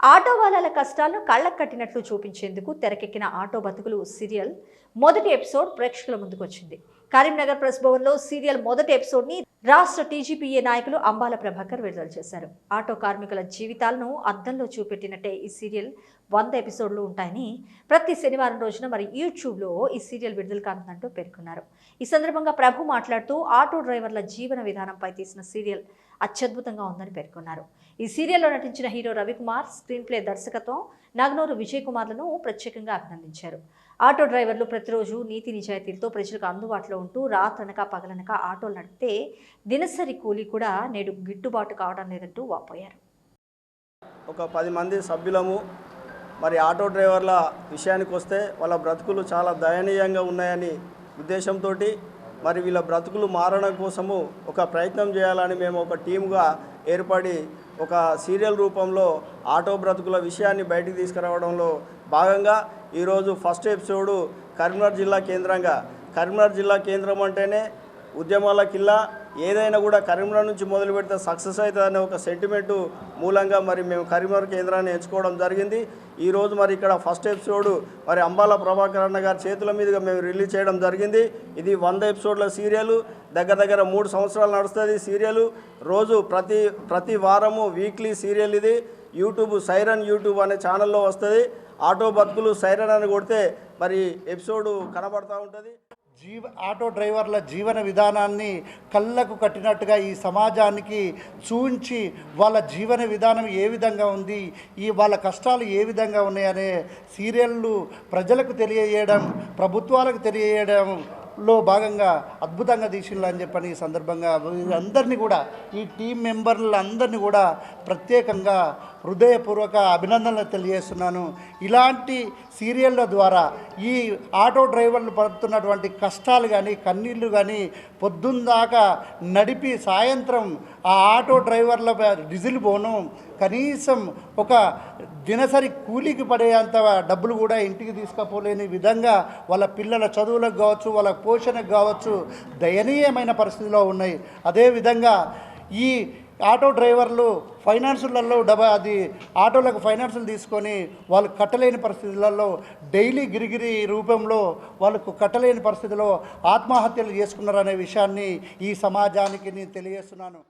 Auto వాళ్ళ కష్టాలను కళ్ళకు కట్టినట్లు చూపించేందుకు తెరకెక్కిన ఆటో బతుకులు సీరియల్ మొదటి ఎపిసోడ్ ప్రేక్షకుల ముందుకు వచ్చింది కరీంనగర్ ప్రెస్ భవన్లో సీరియల్ మొదటి ఎపిసోడ్ని రాష్ట్ర టీజీపీఏ నాయకులు అంబాల ప్రభాకర్ విడుదల చేశారు. ఆటో కార్మికుల జీవితాలను అద్దంలో చూపెట్టినట్టే ఈ సీరియల్ వంద ఎపిసోడ్లు ఉంటాయని ప్రతి శనివారం రోజున మరి యూట్యూబ్లో ఈ సీరియల్ విడుదల కానుందంటూ పేర్కొన్నారు. ఈ సందర్భంగా ప్రభు మాట్లాడుతూ ఆటో డ్రైవర్ల జీవన విధానంపై తీసిన సీరియల్ అత్యద్భుతంగా ఉందని పేర్కొన్నారు. ఈ సీరియల్లో నటించిన హీరో రవికుమార్ స్క్రీన్ ప్లే దర్శకత్వం నగనూరు విజయ్ కుమార్లను ప్రత్యేకంగా అభినందించారు. ఆటో డ్రైవర్లు ప్రతిరోజు నీతి నిజాయితీలతో ప్రజలకు అందుబాటులో ఉంటూ రాత్రనక పగలనక ఆటోలు నడిపితే దినసరి కూలీ కూడా నేడు గిట్టుబాటు కావడం లేదంటూ వాపోయారు. ఒక పది మంది సభ్యులము మరి ఆటో డ్రైవర్ల విషయానికి వస్తే వాళ్ళ బ్రతుకులు చాలా దయనీయంగా ఉన్నాయని ఉద్దేశంతో మరి వీళ్ళ బ్రతుకులు మారడం కోసము ఒక ప్రయత్నం చేయాలని మేము ఒక టీముగా ఏర్పడి ఒక సీరియల్ రూపంలో ఆటో బ్రతుకుల విషయాన్ని బయటికి తీసుకురావడంలో భాగంగా ఈరోజు ఫస్ట్ ఎపిసోడు కరీంనగర్ జిల్లా కేంద్రంగా. కరీంనగర్ జిల్లా కేంద్రం అంటేనే ఉద్యమాల కిల్లా ఏదైనా కూడా కరీంనగర్ నుంచి మొదలు పెడితే సక్సెస్ అవుతుందనే ఒక సెంటిమెంట్ మూలంగా మరి మేము కరీంనగర్ కేంద్రాన్ని ఎంచుకోవడం జరిగింది. ఈరోజు మరి ఇక్కడ ఫస్ట్ ఎపిసోడ్ మరి అంబాల ప్రభాకర్ అన్న గారి చేతుల మీదుగా మేము రిలీజ్ చేయడం జరిగింది. ఇది వంద ఎపిసోడ్ల సీరియల్ దగ్గర దగ్గర మూడు సంవత్సరాలు నడుస్తుంది సీరియల్ రోజు ప్రతి ప్రతి వారము వీక్లీ సీరియల్ ఇది. యూట్యూబ్ సైరన్ యూట్యూబ్ అనే ఛానల్లో వస్తుంది. ఆటో బతుకులు సైరన్ అని కొడితే మరి ఎపిసోడ్ కనబడతా ఉంటుంది. జీవ ఆటో డ్రైవర్ల జీవన విధానాన్ని కళ్ళకు కట్టినట్టుగా ఈ సమాజానికి చూంచి వాళ్ళ జీవన విధానం ఏ విధంగా ఉంది ఈ వాళ్ళ కష్టాలు ఏ విధంగా ఉన్నాయనే సీరియళ్ళు ప్రజలకు తెలియజేయడం ప్రభుత్వాలకు తెలియజేయడం లో భాగంగా అద్భుతంగా తీసిండ్రు అని చెప్పని ఈ సందర్భంగా అందరినీ కూడా ఈ టీం మెంబర్లందరినీ కూడా ప్రత్యేకంగా హృదయపూర్వక అభినందనలు తెలియజేస్తున్నాను. ఇలాంటి సీరియళ్ళ ద్వారా ఈ ఆటో డ్రైవర్లు పడుతున్నటువంటి కష్టాలు కానీ కన్నీళ్ళు కానీ పొద్దుందాకా నడిపి సాయంత్రం ఆ ఆటో డ్రైవర్ల డీజిల్ పోను. కనీసం ఒక దినసరి కూలీకి పడేంత డబ్బులు కూడా ఇంటికి తీసుకుపోలేని విధంగా వాళ్ళ పిల్లల చదువులకు కావచ్చు వాళ్ళ పోషణకు కావచ్చు దయనీయమైన పరిస్థితిలో ఉన్నాయి. అదేవిధంగా ఈ ఆటో డ్రైవర్లు ఫైనాన్సులలో డబ్బా అది ఆటోలకు ఫైనాన్సులు తీసుకొని వాళ్ళు కట్టలేని పరిస్థితులలో డైలీ గిరిగిరి రూపంలో వాళ్ళకు కట్టలేని పరిస్థితిలో ఆత్మహత్యలు చేసుకున్నారనే విషయాన్ని ఈ సమాజానికి నేను తెలియజేస్తున్నాను.